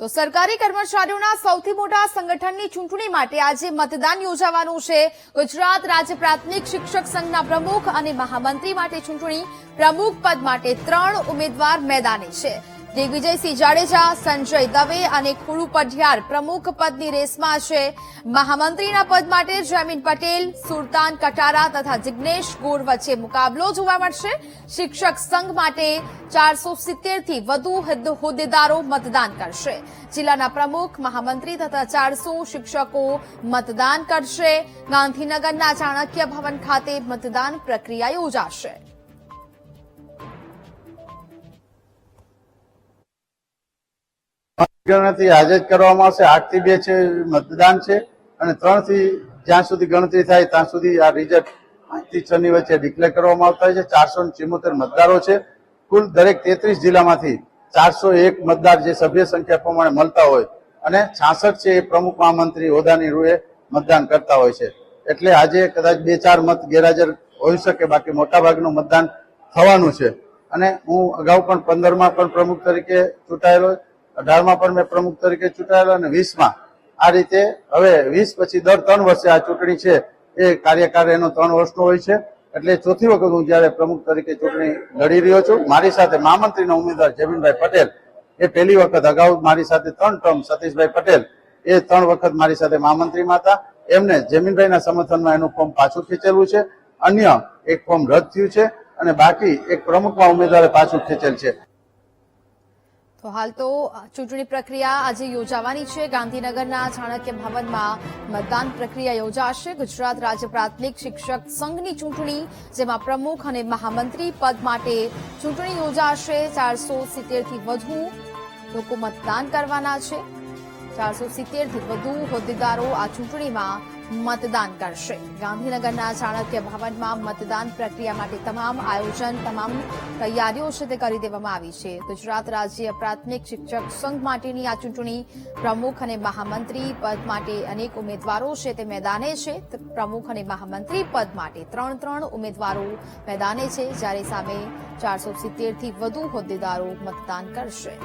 તો સરકારી કર્મચારીઓના સૌથી મોટા સંગઠનની ચૂંટણી માટે આજે મતદાન યોજાવાનું છે. ગુજરાત રાજ્ય પ્રાથમિક શિક્ષક સંઘના પ્રમુખ અને મહામંત્રી માટે ચૂંટણી. પ્રમુખ પદ માટે ત્રણ ઉમેદવાર મેદાને છે. દિગ્વિજયસિંહ જાડેજા, સંજય દવે અને ખુડુ પઢિયાર પ્રમુખ પદની રેસમાં છે. મહામંત્રીના પદ માટે જમીન પટેલ, સુલતાન કટારા તથા જિગ્નેશ ગોર વચ્ચે મુકાબલો જોવા મળશે. શિક્ષક સંઘ માટે ચારસો થી વધુ હોદ્દેદારો મતદાન કરશે. જિલ્લાના પ્રમુખ, મહામંત્રી તથા ચારસો શિક્ષકો મતદાન કરશે. ગાંધીનગરના ચાણક્ય ભવન ખાતે મતદાન પ્રક્રિયા યોજાશે. ગણતરી જ કરવામાં આવશે. આઠથી બે છે, મતદાન છે અને ત્રણથી જ્યાં સુધી ગણતરી થાય ત્યાં સુધી આ રિઝલ્ટ પાંચથી છ ની વચ્ચે ડિક્લેર કરવામાં આવતા હોય છે. ચારસો ચિમોતેર મતદારો છે. કુલ દરેક તેત્રીસ જિલ્લામાંથી ચારસો એક મતદાર જે સભ્ય સંખ્યા પ્રમાણે મળતા હોય અને છાસઠ છે એ પ્રમુખ મહામંત્રી હોદાની રૂએ મતદાન કરતા હોય છે. એટલે આજે કદાચ બે ચાર મત ગેરહાજર હોઈ શકે, બાકી મોટાભાગનું મતદાન થવાનું છે. અને હું અગાઉ પણ પંદરમાં પણ પ્રમુખ તરીકે ચૂંટાયેલો અઢારમાં પણ મેં પ્રમુખ તરીકે ચૂંટાયેલો અને વીસમાં આ રીતે હવે વીસ પછી દર ત્રણ વર્ષે આ ચૂંટણી છે એ કાર્યકાળ એનો ત્રણ વર્ષનો હોય છે. એટલે ચોથી વખત હું જયારે પ્રમુખ તરીકે ચૂંટણી લડી રહ્યો છું, મારી સાથે મહામંત્રીના ઉમેદવાર જમીનભાઈ પટેલ, એ પહેલી વખત અગાઉ મારી સાથે ત્રણ ટર્મ સતીશભાઈ પટેલ, એ ત્રણ વખત મારી સાથે મહામંત્રીમાં હતા એમને જમીનભાઈના સમર્થનમાં એનું ફોર્મ પાછું ખેંચેલું છે. અન્ય એક ફોર્મ રદ થયું છે અને બાકી એક પ્રમુખમાં ઉમેદવારે પાછું ખેંચેલ છે. તો હાલ તો ચૂંટણી પ્રક્રિયા આજે યોજાવાની છે. ગાંધીનગરના ચાણક્ય ભવનમાં મતદાન પ્રક્રિયા યોજાશે. ગુજરાત રાજ્ય પ્રાથમિક શિક્ષક સંઘની ચૂંટણી, જેમાં પ્રમુખ અને મહામંત્રી પદ માટે ચૂંટણી યોજાશે. ચારસો સિત્તેરથી વધુ લોકો મતદાન કરવાના છે. ચારસો સિત્તેરથી વધુ હોદ્દેદારો આ ચૂંટણીમાં મતદાન કરશે. ગાંધીનગરના ચાણક્ય ભવનમાં મતદાન પ્રક્રિયા માટે તમામ આયોજન, તમામ તૈયારીઓ છે તે કરી દેવામાં આવી છે. ગુજરાત રાજ્ય પ્રાથમિક શિક્ષક સંઘ માટેની આ ચૂંટણી પ્રમુખ અને મહામંત્રી પદ માટે અનેક ઉમેદવારો છે તે મેદાને છે. પ્રમુખ અને મહામંત્રી પદ માટે ત્રણ ત્રણ ઉમેદવારો મેદાને છે, જ્યારે સામે ચારસો સિત્તેરથી વધુ હોદ્દેદારો મતદાન કરશે.